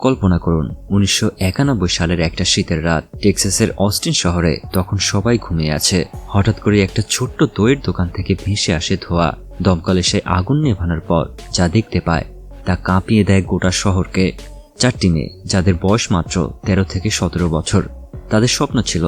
কল্পনা করুন, উনিশশো একানব্বই সালের একটা শীতের রাত টেক্সাসের অস্টিন শহরে তখন সবাই ঘুমিয়ে আছে। হঠাৎ করে একটা ছোট্ট দইয়ের দোকান থেকে ভেসে আসে ধোয়া। দমকলে সে আগুন নেভানোর পর যা দেখতে পায়, তা কাঁপিয়ে দেয় গোটা শহরকে। চারটি মেয়ে, যাদের বয়স মাত্র তেরো থেকে সতেরো বছর, তাদের স্বপ্ন ছিল,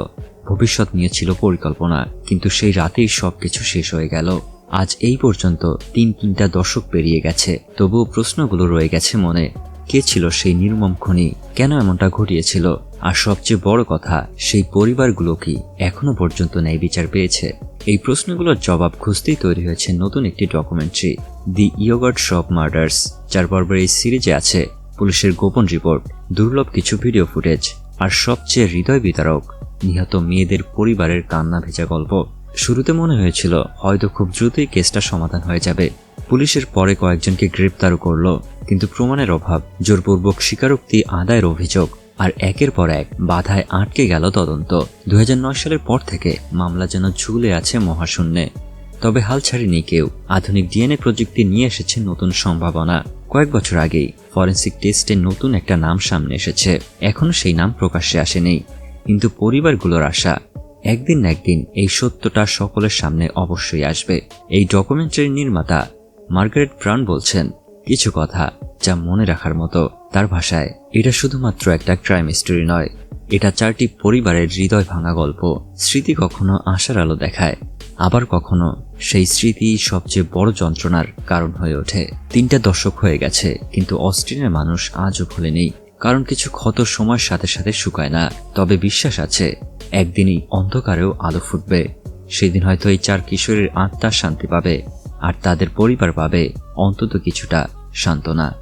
ভবিষ্যৎ নিয়ে ছিল পরিকল্পনা, কিন্তু সেই রাতেই সবকিছু শেষ হয়ে গেল। আজ এই পর্যন্ত তিন তিনটা দশক পেরিয়ে গেছে, তবুও প্রশ্নগুলো রয়ে গেছে মনে। কে ছিল সেই নির্মম খনি? কেন এমনটা ঘটিয়েছিল? আর সবচেয়ে বড় কথা, সেই পরিবারগুলো কি এখনও পর্যন্ত ন্যায় বিচার পেয়েছে? এই প্রশ্নগুলোর জবাব খুঁজতেই তৈরি হয়েছে নতুন একটি documentary the yoghurt shop murders যার পর্বের এই সিরিজে আছে পুলিশের গোপন রিপোর্ট দুর্লভ কিছু ভিডিও ফুটেজ আর সবচেয়ে হৃদয় বিতারক নিহত মেয়েদের পরিবারের কান্না ভেজা গল্প। শুরুতে মনে হয়েছিল, হয়তো খুব দ্রুতই কেসটা সমাধান হয়ে যাবে। পুলিশের পরে কয়েকজনকে গ্রেপ্তারও করল, কিন্তু প্রমাণের অভাব, জোরপূর্বক স্বীকারোক্তি, আদায়ের অভিযোগ, আর একের পর এক বাধায় আটকে গেল তদন্ত। দু হাজার নয় সালের পর থেকে মামলা যেন ঝুলে আছে মহাশূন্যে। তবে হাল ছাড়েনি কেউ। আধুনিক ডিএনএ প্রযুক্তি নিয়ে এসেছে নতুন সম্ভাবনা। কয়েক বছর আগেই ফরেন্সিক টেস্টে নতুন একটা নাম সামনে এসেছে। এখনও সেই নাম প্রকাশ্যে আসেনি। কিন্তু পরিবারগুলোর আশা, একদিন না একদিন এই সত্যটা সকলের সামনে অবশ্যই আসবে। এই ডকুমেন্টারি নির্মাতা মার্গারেট ব্রাউন বলছেন, কিছু কথা যা মনে রাখার মতো। তার ভাষায়, এটা শুধুমাত্র একটা ক্রাইম স্টোরি নয়, এটা চারটি পরিবারের হৃদয় ভাঙা গল্প। স্মৃতি কখনো আশার আলো দেখায়, আবার কখনো সেই স্মৃতি সবচেয়ে বড় যন্ত্রণার কারণ হয়ে ওঠে। তিনটা দশক হয়ে গেছে, কিন্তু অস্ট্রিনের মানুষ আজও ভুলেনি। কারণ কিছু ক্ষত সময়ের সাথে সাথে শুকায় না। তবে বিশ্বাস আছে, একদিনই অন্ধকারেও আলো ফুটবে। সেদিন হয়তো এই চার কিশোরের আত্মার শান্তি পাবে। আর তাদের পরিবার পাবে অন্তত কিছুটা সান্ত্বনা।